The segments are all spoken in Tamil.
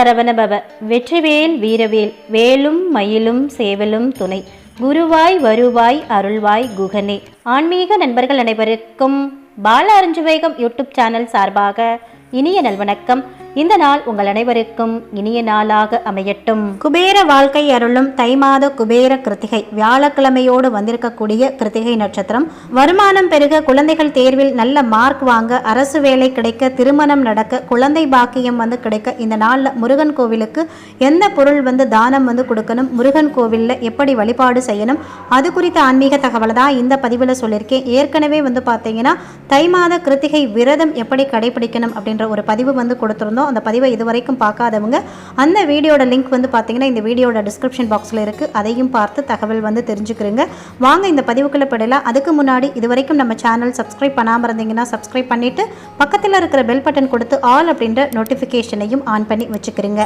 சரவணபவ வெற்றிவேல் வீரவேல் வேலும் மயிலும் சேவலும் துணை. குருவாய் வருவாய் அருள்வாய் குகனே. ஆன்மீக நண்பர்கள் அனைவருக்கும் பால அருஞ்சுவேகம் யூடியூப் சேனல் சார்பாக இனிய நல்வணக்கம். இந்த நாள் உங்கள் அனைவருக்கும் இனிய நாளாக அமையட்டும். குபேர வாழ்க்கை அருளும் தை மாத குபேர கிருத்திகை வியாழக்கிழமையோடு வந்திருக்கக்கூடிய கிருத்திகை நட்சத்திரம். வருமானம் பெருக குழந்தைகள் தேர்வில் நல்ல மார்க் வாங்க அரசு வேலை கிடைக்க திருமணம் நடக்க குழந்தை பாக்கியம் வந்து கிடைக்க இந்த நாளில் முருகன் கோவிலுக்கு எந்த பொருள் வந்து தானம் வந்து கொடுக்கணும் முருகன் கோவிலில் எப்படி வழிபாடு செய்யணும் அது குறித்த ஆன்மீக தகவலை தான் இந்த பதிவில் சொல்லியிருக்கேன். ஏற்கனவே வந்து பார்த்தீங்கன்னா தை மாத கிருத்திகை விரதம் எப்படி கடைபிடிக்கணும் அப்படின்ற ஒரு பதிவு வந்து கொடுத்துருந்தோம். அந்த பதிவை இதுவரைக்கும் பார்க்காதவங்க அந்த வீடியோட லிங்க் வந்து பார்த்தீங்கன்னா இந்த வீடியோட டிஸ்கிரிப்ஷன் பாக்ஸில் இருக்குது அதையும் பார்த்து தகவல் வந்து தெரிஞ்சுக்கிறீங்க வாங்க இந்த பதிவுக்குள்ளே போயிடலாம். அதுக்கு முன்னாடி இதுவரைக்கும் நம்ம சேனல் சப்ஸ்கிரைப் பண்ணாமல் இருந்தீங்கன்னா சப்ஸ்கிரைப் பண்ணிவிட்டு பக்கத்தில் இருக்கிற பெல் பட்டன் கொடுத்து ஆல் அப்படின்ற நோட்டிஃபிகேஷனையும் ஆன் பண்ணி வச்சுக்கிறீங்க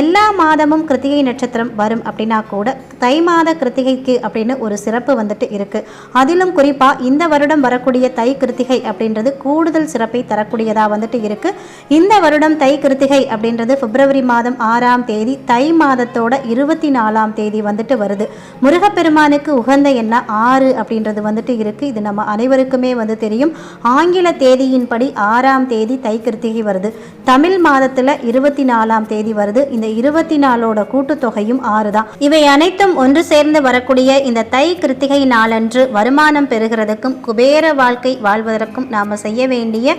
எல்லா மாதமும் கிருத்திகை நட்சத்திரம் வரும் அப்படின்னா கூட தை மாத கிருத்திகைக்கு அப்படின்னு ஒரு சிறப்பு வந்துட்டு இருக்குது அதிலும் குறிப்பாக இந்த வருடம் வரக்கூடிய தை கிருத்திகை அப்படின்றது கூடுதல் சிறப்பை தரக்கூடியதாக வந்துட்டு இருக்குது இந்த வருடம் தை கிருத்திகை அப்படின்றது பிப்ரவரி மாதம் ஆறாம் தேதி தை மாதத்தோட இருபத்தி நாலாம் தேதி வந்துட்டு வருது. முருகப்பெருமானுக்கு உகந்த என்ன ஆறு அப்படின்றது வந்துட்டு இருக்கு. இது நம்ம அனைவருக்குமே வந்து தெரியும். ஆங்கில தேதியின்படி ஆறாம் தேதி தை கிருத்திகை வருது. தமிழ் மாதத்துல இருபத்தி நாலாம் தேதி வருது. இந்த இருபத்தி நாலோட கூட்டுத்தொகையும் ஆறு தான். இவை அனைத்தும் ஒன்று சேர்ந்து வரக்கூடிய இந்த தை கிருத்திகை நாளன்று வருமானம் பெறுகிறதுக்கும் குபேர வாழ்க்கை வாழ்வதற்கும் நாம செய்ய வேண்டிய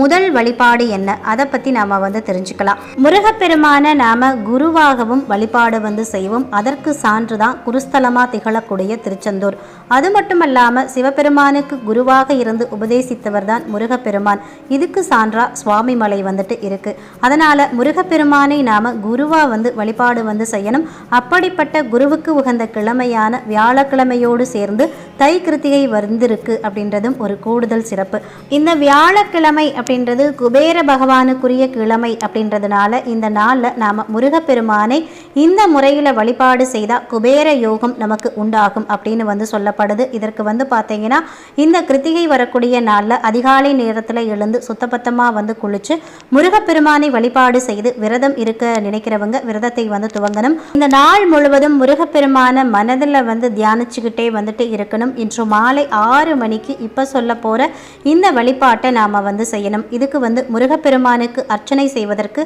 முதல் வழிபாடு என்ன? அதை பற்றி நாம் வந்து தெரிஞ்சுக்கலாம். முருகப்பெருமான நாம் குருவாகவும் வழிபாடு வந்து செய்வோம். அதற்கு சான்று தான் குருஸ்தலமாக திகழக்கூடிய திருச்செந்தூர். அது மட்டுமல்லாமல் சிவபெருமானுக்கு குருவாக இருந்து உபதேசித்தவர் தான் முருகப்பெருமான். இதுக்கு சான்றா சுவாமி மலை வந்துட்டு இருக்குது அதனால் முருகப்பெருமானை நாம் குருவாக வந்து வழிபாடு வந்து செய்யணும். அப்படிப்பட்ட குருவுக்கு உகந்த கிழமையான வியாழக்கிழமையோடு சேர்ந்து தை கிருத்திகை வந்திருக்கு அப்படின்றதும் ஒரு கூடுதல் சிறப்பு. இந்த வியாழக்கிழமை அப்படின்றது குபேர பகவானுக்குரிய கிழமை அப்படின்றதுனால இந்த நாளில் நாம் முருகப்பெருமானை இந்த முறையில் வழிபாடு செய்தால் குபேர யோகம் நமக்கு உண்டாகும் அப்படின்னு வந்து சொல்லப்படுது. இதற்கு வந்து பார்த்தீங்கன்னா இந்த கிருத்திகை வரக்கூடிய நாளில் அதிகாலை நேரத்தில் எழுந்து சுத்தபத்தமாக வந்து குளிச்சு முருகப்பெருமானை வழிபாடு செய்து விரதம் இருக்க நினைக்கிறவங்க விரதத்தை வந்து துவங்கணும். இந்த நாள் முழுவதும் முருகப்பெருமான மனதில் வந்து தியானிச்சுக்கிட்டே வந்துட்டு இருக்கணும். இன்று மாலை ஆறு மணிக்கு இப்போ சொல்ல போகிற இந்த வழிபாட்டை நாம் வந்து செய்யணும் இதுக்கு வந்து முருகப்பெருமானுக்கு அர்ச்சனை செய்வதற்கு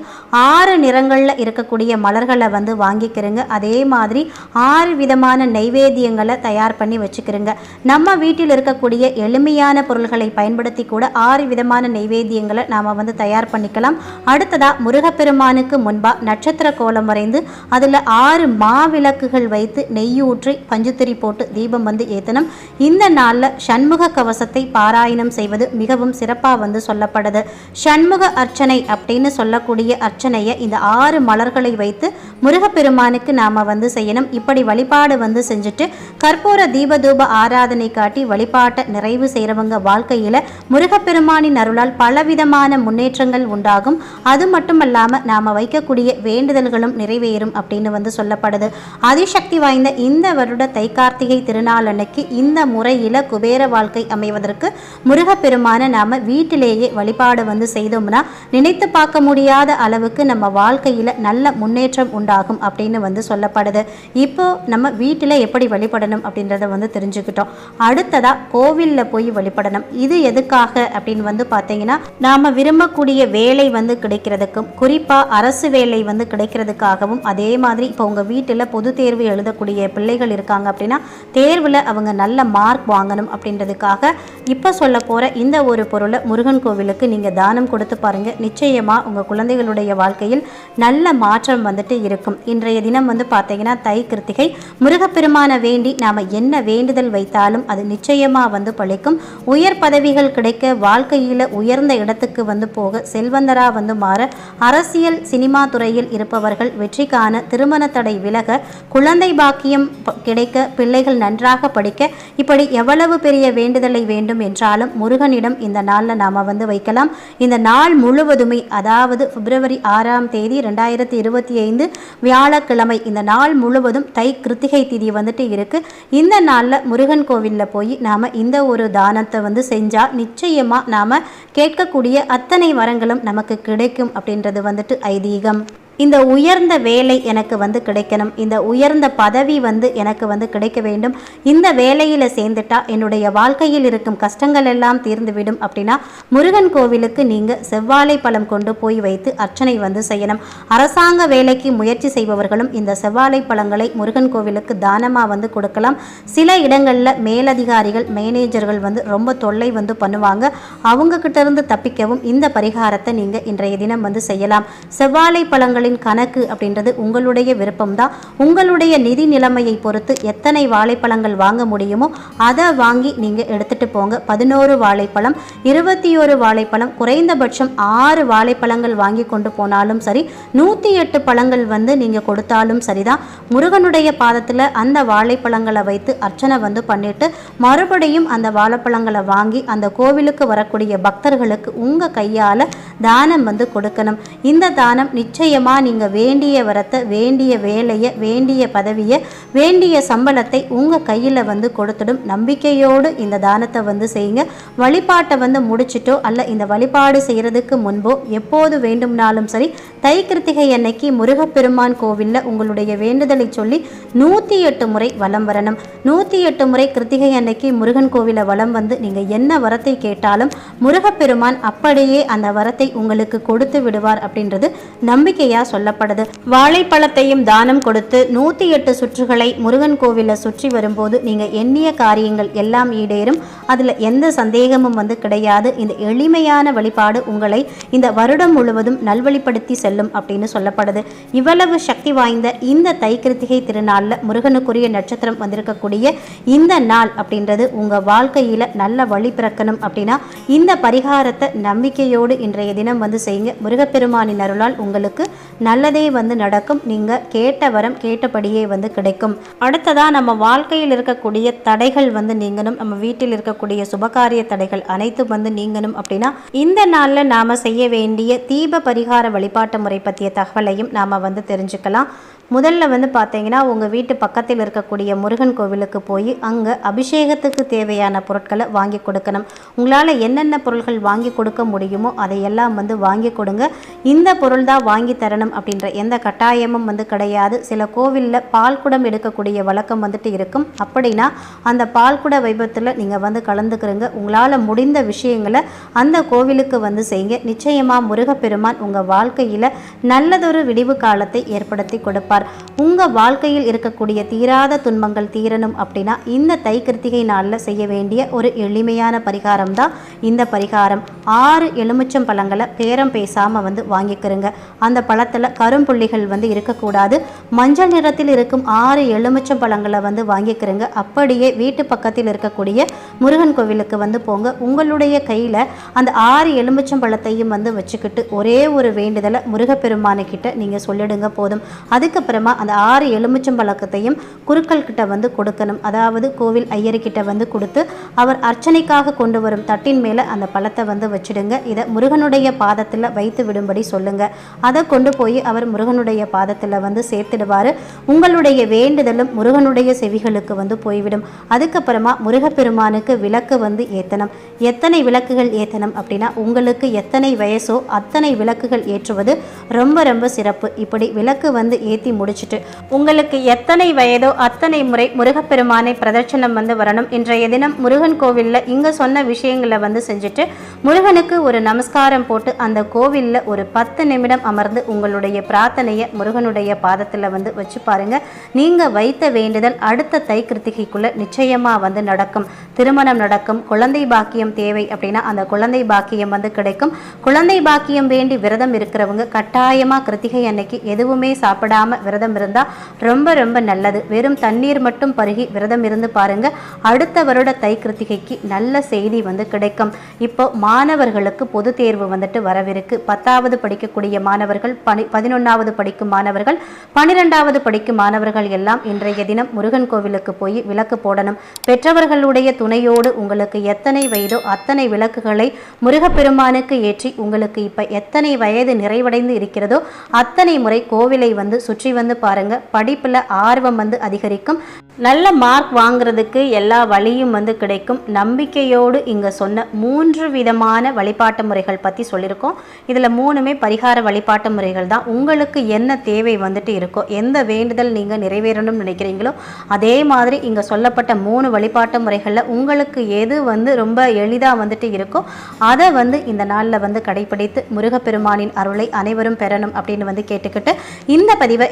ஆறு நிறங்களில் இருக்கக்கூடிய மலர்களை வந்து வாங்கிக்கிறங்க. அதே மாதிரி ஆறு விதமான நைவேத்தியங்களை தயார் பண்ணி வச்சுக்கிறங்க. நம்ம வீட்டில் இருக்கக்கூடிய எளிமையான பொருள்களை பயன்படுத்தி கூட ஆறு விதமான நைவேத்தியங்களை நாம் வந்து தயார் பண்ணிக்கலாம். அடுத்ததாக முருகப்பெருமானுக்கு முன்பாக நட்சத்திர கோலம் வரைந்து அதில் ஆறு மாவிளக்குகள் வைத்து நெய்யூற்றி பஞ்சுத்திரி போட்டு தீபம் வந்து ஏற்றணும் இந்த நாளில் சண்முக கவசத்தை பாராயணம் செய்வது மிகவும் சிறப்பாக வந்து சொல்ல சொல்லப்படுது சண்முக அர்ச்சனை அப்படின்னு சொல்லக்கூடிய அர்ச்சனையை இந்த ஆறு மலர்களை வைத்து முருகப்பெருமானுக்கு நாம் வந்து செய்யணும். இப்படி வழிபாடு வந்து செஞ்சுட்டு கற்பூர தீபதூப ஆராதனை காட்டி வழிபாட்டை நிறைவு செய்கிறவங்க வாழ்க்கையில் முருகப்பெருமானின் அருளால் பலவிதமான முன்னேற்றங்கள் உண்டாகும். அது மட்டும் இல்லாமல் நாம் வைக்கக்கூடிய வேண்டுதல்களும் நிறைவேறும் அப்படின்னு வந்து சொல்லப்படுது. அதிசக்தி வாய்ந்த இந்த வருட தைக்கார்த்திகை திருநாள் அன்னைக்கு இந்த முறையில் குபேர வாழ்க்கை அமைவதற்கு முருகப்பெருமான நாம் வீட்டிலேயே வழிபாடு வந்து செய்தோம்னா நினைத்து பார்க்க முடியாத அளவுக்கு நம்ம வாழ்க்கையில் நல்ல முன்னேற்றம் உண்டாகும் அப்படின்னு வந்து சொல்லப்படுது. இப்போ நம்ம வீட்டில் எப்படி வழிபடணும் அப்படின்றத வந்து தெரிஞ்சுக்கிட்டோம். அடுத்ததாக கோவிலில் போய் வழிபடணும். இது எதுக்காக அப்படின்னு வந்து பார்த்தீங்கன்னா நாம் விரும்பக்கூடிய வேலை வந்து கிடைக்கிறதுக்கும் குறிப்பாக அரசு வேலை வந்து கிடைக்கிறதுக்காகவும் அதே மாதிரி இப்போ உங்கள் வீட்டில் பொது தேர்வு எழுதக்கூடிய பிள்ளைகள் இருக்காங்க அப்படின்னா தேர்வில் அவங்க நல்ல மார்க் வாங்கணும் அப்படின்றதுக்காக இப்போ சொல்ல போகிற இந்த ஒரு பொருளை முருகன் கோவில் குழந்தைகளுக்கு நீங்கள் தானம் கொடுத்து பாருங்கள் நிச்சயமாக உங்கள் குழந்தைகளுடைய வாழ்க்கையில் நல்ல மாற்றம் வந்துட்டு இருக்கும். இன்றைய தினம் வந்து பார்த்தீங்கன்னா தை கிருத்திகை. முருகப்பெருமான வேண்டி நாம் என்ன வேண்டுதல் வைத்தாலும் அது நிச்சயமாக வந்து பழிக்கும். உயர் பதவிகள் கிடைக்க வாழ்க்கையில் உயர்ந்த இடத்துக்கு வந்து போக செல்வந்தராக வந்து மாற அரசியல் சினிமா துறையில் இருப்பவர்கள் வெற்றி காண திருமண தடை விலக குழந்தை பாக்கியம் கிடைக்க பிள்ளைகள் நன்றாக படிக்க இப்படி எவ்வளவு பெரிய வேண்டுதலை வேண்டும் என்றாலும் முருகனிடம் இந்த நாளில் நாம் வந்து வை வைக்கலாம். இந்த நாள் முழுவதுமே அதாவது பிப்ரவரி ஆறாம் தேதி ரெண்டாயிரத்தி இருபத்தி ஐந்து வியாழக்கிழமை இந்த நாள் முழுவதும் தை கிருத்திகை திதி வந்துட்டு இருக்கு. இந்த நாளில் முருகன் கோவிலில் போய் நாம் இந்த ஒரு தானத்தை வந்து செஞ்சால் நிச்சயமாக நாம் கேட்கக்கூடிய அத்தனை வரங்களும் நமக்கு கிடைக்கும் அப்படின்றது வந்துட்டு ஐதீகம். இந்த உயர்ந்த வேலை எனக்கு வந்து கிடைக்கணும். இந்த உயர்ந்த பதவி வந்து எனக்கு வந்து கிடைக்க வேண்டும். இந்த வேலையில் சேர்ந்துட்டா என்னுடைய வாழ்க்கையில் இருக்கும் கஷ்டங்கள் எல்லாம் தீர்ந்துவிடும் அப்படின்னா முருகன் கோவிலுக்கு நீங்கள் செவ்வாழை பழம் கொண்டு போய் வைத்து அர்ச்சனை வந்து செய்யணும். அரசாங்க வேலைக்கு முயற்சி செய்பவர்களும் இந்த செவ்வாழை பழங்களை முருகன் கோவிலுக்கு தானமாக வந்து கொடுக்கலாம். சில இடங்களில் மேலதிகாரிகள் மேனேஜர்கள் வந்து ரொம்ப தொல்லை வந்து பண்ணுவாங்க. அவங்ககிட்ட இருந்து தப்பிக்கவும் இந்த பரிகாரத்தை நீங்கள் இன்றைய தினம் வந்து செய்யலாம். செவ்வாழை பழங்களின் கணக்கு அப்படின்றது உங்களுடைய விருப்பம்தான். உங்களுடைய நிதி நிலைமையை பொறுத்து எத்தனை வாழைப்பழங்கள் வாங்க முடியுமோ அதை வாங்கி நீங்கள் எடுத்துட்டு போங்க. பதினோரு வாழைப்பழம் இருபத்தி ஒரு வாழைப்பழம் குறைந்தபட்சம் ஆறு வாழைப்பழங்கள் வாங்கி கொண்டு போனாலும் சரி நூற்றி எட்டு பழங்கள் வந்து நீங்கள் கொடுத்தாலும் சரிதான். முருகனுடைய பாதத்தில் அந்த வாழைப்பழங்களை வைத்து அர்ச்சனை வந்து பண்ணிட்டு மறுபடியும் அந்த வாழைப்பழங்களை வாங்கி அந்த கோவிலுக்கு வரக்கூடிய பக்தர்களுக்கு உங்கள் கையால் தானம் வந்து கொடுக்கணும். இந்த தானம் நிச்சயமாக நீங்கள் வேண்டிய வரத்தை வேண்டிய வேலையை வேண்டிய பதவியை வேண்டிய சம்பளத்தை உங்கள் கையில் வந்து கொடுத்துடும். நம்பிக்கையோடு இந்த தானத்தை வந்து செய்யுங்க. வழிபாட்டை வந்து முடிச்சிட்டோ அல்ல இந்த வழிபாடு செய்கிறதுக்கு முன்போ எப்போது வேண்டும்னாலும் சரி தை கிருத்திகை அன்னைக்கு முருகப்பெருமான் கோவிலில் உங்களுடைய வேண்டுதலை சொல்லி நூற்றி எட்டு முறை வலம் வரணும். நூற்றி எட்டு முறை கிருத்திகை அன்னைக்கு முருகன் கோவிலை வலம் வந்து நீங்கள் என்ன வரத்தை கேட்டாலும் முருகப்பெருமான் அப்படியே அந்த வரத்தை உங்களுக்கு கொடுத்து விடுவார் அப்படின்றது நம்பிக்கையாக சொல்லப்படுது. வாழைப்பழத்தையும் தானம் கொடுத்து நூற்றி எட்டு சுற்றுகளை முருகன் கோவிலை சுற்றி வரும்போது நீங்கள் எண்ணிய காரியங்கள் எல்லாம் ஈடேறும். அதில் எந்த சந்தேகமும் வந்து கிடையாது. இந்த எளிமையான வழிபாடு உங்களை இந்த வருடம் முழுவதும் நல்வழிப்படுத்தி செல்லும் அப்படின்னு சொல்லப்படுது. இவ்வளவு சக்தி வாய்ந்த இந்த தை கிருத்திகை திருநாளில் முருகனுக்குரிய நட்சத்திரம் வந்திருக்கக்கூடிய இந்த நாள் அப்படின்றது உங்கள் வாழ்க்கையில் நல்ல வழி பிறக்கணும் அப்படின்னா இந்த பரிகாரத்தை நம்பிக்கையோடு இன்றைய தினம் வந்து செய்யுங்க. முருகப்பெருமானின் அருளால் உங்களுக்கு நல்லதே வந்து நடக்கும். நீங்கள் கேட்ட வரம் கேட்டபடியே வந்து கிடைக்கும். அடுத்ததாக நம்ம வாழ்க்கையில் இருக்கக்கூடிய தடைகள் வந்து நீங்கணும். நம்ம வீட்டில் இருக்கக்கூடிய சுபகாரிய தடைகள் அனைத்தும் வந்து நீங்கணும் அப்படின்னா இந்த நாளில் நாம் செய்ய வேண்டிய தீப பரிகார வழிபாட்டு முறை பற்றிய தகவலையும் நாம் வந்து தெரிஞ்சுக்கலாம். முதல்ல வந்து பார்த்தீங்கன்னா உங்கள் வீட்டு பக்கத்தில் இருக்கக்கூடிய முருகன் கோவிலுக்கு போய் அங்கே அபிஷேகத்துக்கு தேவையான பொருட்களை வாங்கி கொடுக்கணும். உங்களால் என்னென்ன பொருட்கள் வாங்கி கொடுக்க முடியுமோ அதையெல்லாம் வந்து வாங்கி கொடுங்க. இந்த பொருள் தான் வாங்கி தரணும் அப்படின்ற எந்த கட்டாயமும் வந்து கிடையாது. சில கோவிலில் பால் குடம் எடுக்கக்கூடிய வழக்கம் வந்துட்டு இருக்கும். அப்படின்னா அந்த பால் குட வைபத்தில் நீங்கள் வந்து கலந்துக்கிறங்க. உங்களால் முடிந்த விஷயங்களை அந்த கோவிலுக்கு வந்து செய்யுங்க. நிச்சயமாக முருகப்பெருமான் உங்கள் வாழ்க்கையில் நல்லதொரு விடிவு காலத்தை ஏற்படுத்தி கொடுப்பார். உங்கள் வாழ்க்கையில் இருக்கக்கூடிய தீராத துன்பங்கள் தீரணும் அப்படின்னா இந்த தை கிருத்திகை நாளில் செய்ய வேண்டிய ஒரு எளிமையான பரிகாரம் தான் இந்த பரிகாரம். ஆறு எலுமிச்சம் பழங்களை பேரம் பேசாமல் வந்து வாங்கிக்கிறங்க. அந்த பழத்தில் கரும்புள்ளிகள் வந்து இருக்கக்கூடாது. மஞ்சள் நிறத்தில் இருக்கும் ஆறு எலுமிச்சம் பழங்களை வந்து வாங்கிக்கிறங்க. அப்படியே வீட்டு பக்கத்தில் இருக்கக்கூடிய முருகன் கோவிலுக்கு வந்து போங்க. உங்களுடைய கையில் அந்த ஆறு எலுமிச்சம் பழத்தையும் வந்து வச்சுக்கிட்டு ஒரே ஒரு வேண்டுதலை முருகப்பெருமானை கிட்ட நீங்கள் சொல்லிடுங்க போதும். அதுக்கு அதுக்கப்புறமா அந்த ஆறு எலுமிச்சம் பழக்கத்தையும் குருக்கள் கிட்ட வந்து கொடுக்கணும். அதாவது கோவில் ஐயர்கிட்ட வந்து கொடுத்து அவர் அர்ச்சனைக்காக கொண்டு வரும் தட்டின் மேலே அந்த பழத்தை வந்து வச்சிடுங்க. இதை முருகனுடைய பாதத்தில் வைத்து விடும்படி சொல்லுங்க. அதை கொண்டு போய் அவர் முருகனுடைய பாதத்தில் வந்து சேர்த்துடுவார். உங்களுடைய வேண்டுதலும் முருகனுடைய செவிகளுக்கு வந்து போய்விடும். அதுக்கப்புறமா முருகப்பெருமானுக்கு விளக்கு வந்து ஏத்தனம் எத்தனை விளக்குகள் ஏத்தனம் அப்படின்னா உங்களுக்கு எத்தனை வயசோ அத்தனை விளக்குகள் ஏற்றுவது ரொம்ப ரொம்ப சிறப்பு. இப்படி விளக்கு வந்து ஏற்றி முடிச்சுட்டு உங்களுக்கு எத்தனை வயதோ அத்தனை முறை முருகப்பெருமானை பிரதட்சணம் வந்து வரணும். இன்றைய தினம் முருகன் கோவிலில் இங்கே சொன்ன விஷயங்களை வந்து செஞ்சுட்டு முருகனுக்கு ஒரு நமஸ்காரம் போட்டு அந்த கோவிலில் ஒரு பத்து நிமிடம் அமர்ந்து உங்களுடைய பிரார்த்தனையை முருகனுடைய பாதத்தில் வந்து வச்சு பாருங்கள் நீங்கள் வைத்த வேண்டுதல் அடுத்த தை கிருத்திகைக்குள்ளே நிச்சயமாக வந்து நடக்கும். திருமணம் நடக்கும் குழந்தை பாக்கியம் தேவை அப்படின்னா அந்த குழந்தை பாக்கியம் வந்து கிடைக்கும். குழந்தை பாக்கியம் வேண்டி விரதம் இருக்கிறவங்க கட்டாயமாக கிருத்திகை அன்னைக்கு எதுவுமே சாப்பிடாம விரதம் இருந்தால் ரொம்ப ரொம்ப நல்லது. வெறும் தண்ணீர் மட்டும் பருகி விரதம் இருந்து பாருங்க. அடுத்த வருட தை கிருத்திகைக்கு நல்ல செய்தி வந்து கிடைக்கும். இப்போ மாணவர்களுக்கு பொது தேர்வு வந்துட்டு வரவிருக்கு. பத்தாவது படிக்கக்கூடிய மாணவர்கள் பனி பதினொன்றாவது படிக்கும் மாணவர்கள் பனிரெண்டாவது படிக்கும் மாணவர்கள் எல்லாம் இன்றைய தினம் முருகன் கோவிலுக்கு போய் விளக்கு போடணும். பெற்றவர்களுடைய துணையோடு உங்களுக்கு எத்தனை வயதோ அத்தனை விளக்குகளை முருகப்பெருமானுக்கு ஏற்றி உங்களுக்கு இப்போ எத்தனை வயது நிறைவடைந்து இருக்கிறதோ அத்தனை முறை கோவிலை வந்து சுற்றி ஹிஸ்ட்ரி வந்து பாருங்க. படிப்பில் ஆர்வம் வந்து அதிகரிக்கும். நல்ல மார்க் வாங்குறதுக்கு எல்லா வழியும் வந்து கிடைக்கும். நம்பிக்கையோடு இங்கே சொன்ன மூன்று விதமான வழிபாட்டு முறைகள் பற்றி சொல்லியிருக்கோம். இதில் மூணுமே பரிகார வழிபாட்டு முறைகள் தான். உங்களுக்கு என்ன தேவை வந்துட்டு இருக்கோ எந்த வேண்டுதல் நீங்கள் நிறைவேறணும்னு நினைக்கிறீங்களோ அதே மாதிரி இங்கே சொல்லப்பட்ட மூணு வழிபாட்டு முறைகளில் உங்களுக்கு எது வந்து ரொம்ப எளிதாக வந்துட்டு இருக்கோ அதை வந்து இந்த நாளில் வந்து கடைபிடித்து முருகப்பெருமானின் அருளை அனைவரும் பெறணும் அப்படின்னு வந்து கேட்டுக்கிட்டு இந்த பதிவை